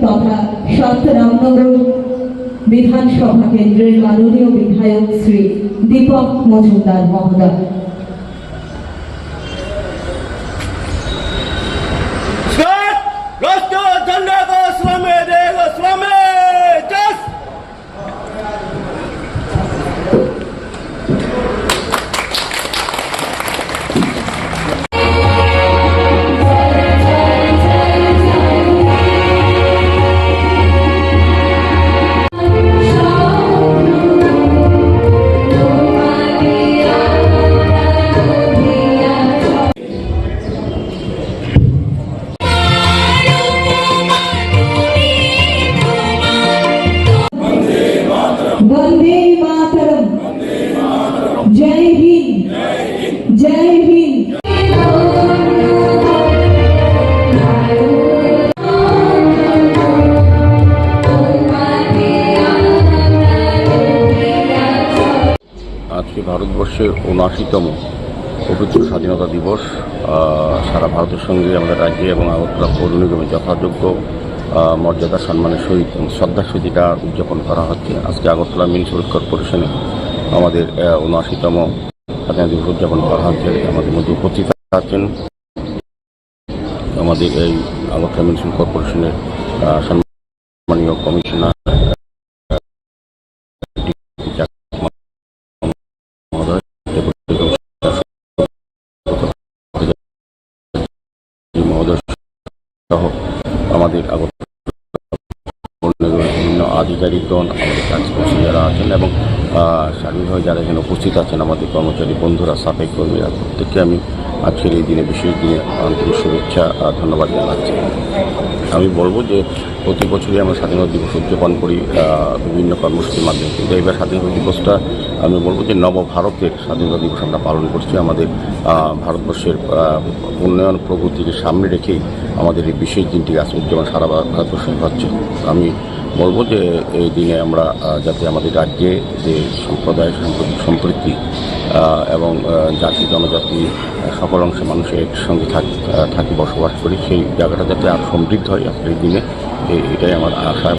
তথা সাত রামনগর বিধানসভা কেন্দ্রের মাননীয় বিধায়ক শ্রী দীপক মজুমদার মহোদয়। আজকে ভারতবর্ষের উনআশিতম পবিত্র স্বাধীনতা দিবস। সারা ভারতের সঙ্গে আমাদের রাজ্যে এবং আগরতলা পৌর নিগমে যথাযোগ্য মর্যাদা, সম্মানের সহিত শ্রদ্ধার সহিত এটা উদযাপন করা হচ্ছে। আজকে আগরতলা মিউনিসিপ্যাল কর্পোরেশনে আমাদের উনআশিতম স্বাধীনতা দিবস উদযাপন করা হচ্ছে। আমাদের মধ্যে উপস্থিত আছেন আমাদের এই আগরতলা মিউনিসিপ্যাল কর্পোরেশনের সম্মানীয় কমিশনার মহোদয় ডেপুটি কমিশনার মহোদয় সহ আমাদের আগত বিভিন্ন আধিকারিকগণ, আমাদের কাজকর্মী যারা আছেন এবং স্বাধীনভাবে যারা এখানে উপস্থিত আছেন, আমাদের কর্মচারী বন্ধুরা সাফাই কর্মীরা, প্রত্যেককে আমি আজকের এই দিনে, বিশেষ দিনে আন্তরিক শুভেচ্ছা ধন্যবাদ জানাচ্ছি। আমি বলব যে প্রতি বছরই আমরা স্বাধীনতা দিবস উদযাপন করি বিভিন্ন কর্মসূচির মাধ্যমে। কিন্তু এবার স্বাধীনতা দিবসটা আমি বলব যে নবভারতের স্বাধীনতা দিবস আমরা পালন করছি। আমাদের ভারতবর্ষের উন্নয়ন প্রগতিকে সামনে রেখেই আমাদের এই বিশেষ দিনটি আজ উদযাপন সারা ভারত- ভারতবর্ষে হচ্ছে। আমি বলব যে এই দিনে আমরা যাতে আমাদের রাজ্যে যে সম্প্রদায় সাম্প্রতিক সম্প্রীতি এবং জাতি, জনজাতি সকল অংশে মানুষের একসঙ্গে থাকি বসবাস করি। সেই জায়গাটা যাতে আর সমৃদ্ধ হয় আজকের দিনে এটাই আমার আশা।